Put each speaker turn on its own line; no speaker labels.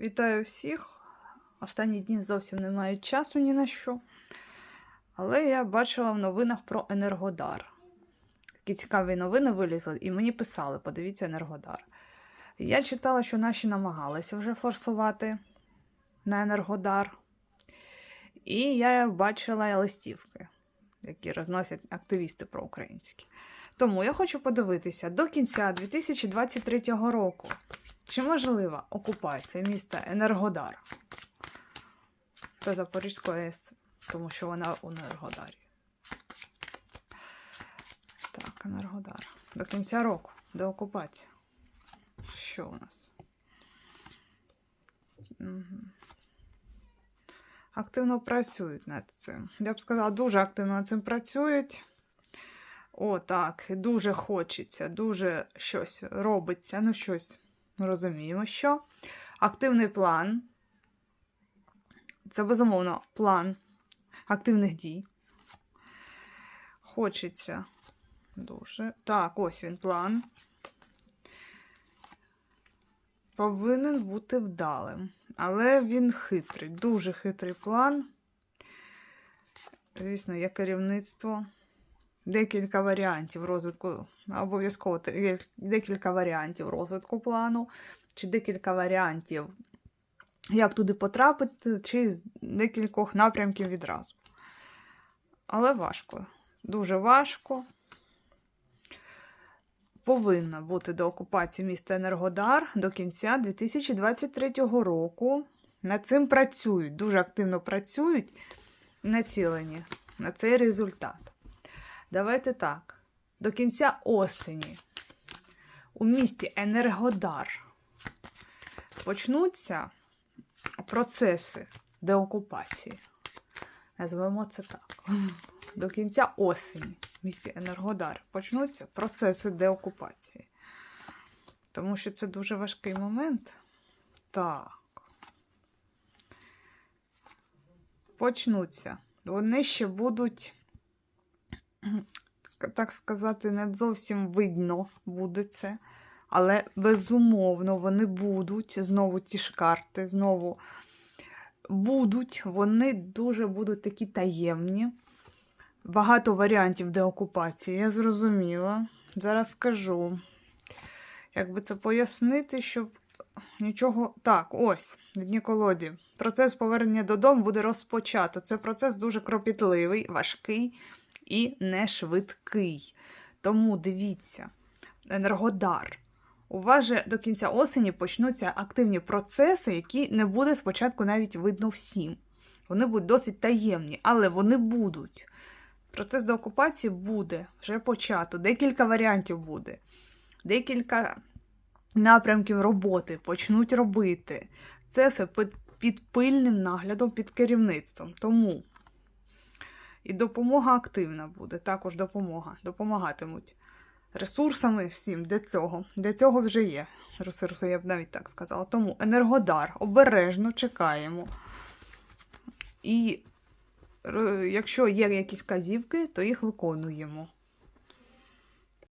Вітаю всіх. Останні дні зовсім не маю часу ні на що. Але я бачила в новинах про Енергодар. Такі цікаві новини вилізли, і мені писали: подивіться Енергодар. Я читала, що наші намагалися вже форсувати на Енергодар. І я бачила листівки, які розносять активісти проукраїнські. Тому я хочу подивитися до кінця 2023 року. Чи можлива окупація міста Енергодар та Запорізької АЕС, тому що вона у Енергодарі? Так, Енергодар. До кінця року, до окупації. Що у нас? Угу. Активно працюють над цим. Я б сказала, дуже активно над цим працюють. О, так, дуже хочеться, дуже щось робиться, ну щось розуміємо, що активний план це безумовно план активних дій. Хочеться дуже. Так, ось він план. Повинен бути вдалим. Але він хитрий, дуже хитрий план. Звісно, є керівництво. Декілька варіантів розвитку, обов'язково декілька варіантів розвитку плану, чи декілька варіантів, як туди потрапити, чи з декількох напрямків відразу. Але важко, дуже важко. Повинна бути до окупації міста Енергодар до кінця 2023 року. Над цим працюють, дуже активно працюють, націлені на цей результат. Давайте так. До кінця осені у місті Енергодар почнуться процеси деокупації. Назвемо це так. До кінця осені в місті Енергодар почнуться процеси деокупації. Тому що це дуже важкий момент. Так. Почнуться. Вони ще будуть так сказати, не зовсім видно буде це. Але безумовно вони будуть, знову ті ж карти, знову будуть, вони дуже будуть такі таємні. Багато варіантів деокупації, я зрозуміла. Зараз скажу. Як би це пояснити, щоб нічого. Так, ось, в дні колоді. Процес повернення додому буде розпочато. Це процес дуже кропітливий, важкий і не швидкий. Тому дивіться, Енергодар. У вас же до кінця осені почнуться активні процеси, які не буде спочатку навіть видно всім. Вони будуть досить таємні, але вони будуть. Процес деокупації буде вже почато. Декілька варіантів буде. Декілька напрямків роботи почнуть робити. Це все під, пильним наглядом, під керівництвом. Тому і допомога активна буде, також допомога. Допомагатимуть ресурсами всім для цього. Для цього вже є ресурси, я б навіть так сказала. Тому Енергодар обережно чекаємо. І якщо є якісь казівки, то їх виконуємо.